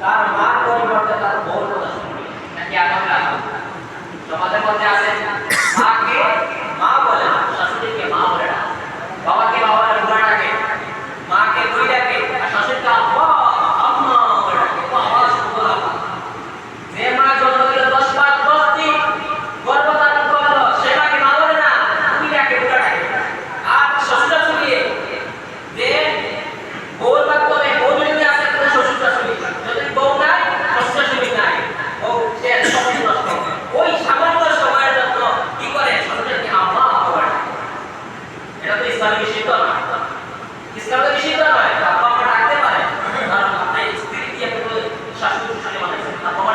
তার মার পরিবর্তে তার বউর কথা শুনবে নাকি না? সমাজের মধ্যে আছে ইসলামী নিষিদ্ধ নয় ইসলাম তো নিষিদ্ধ নয় শাশুড়ি শাশুড়ি মানে বাবা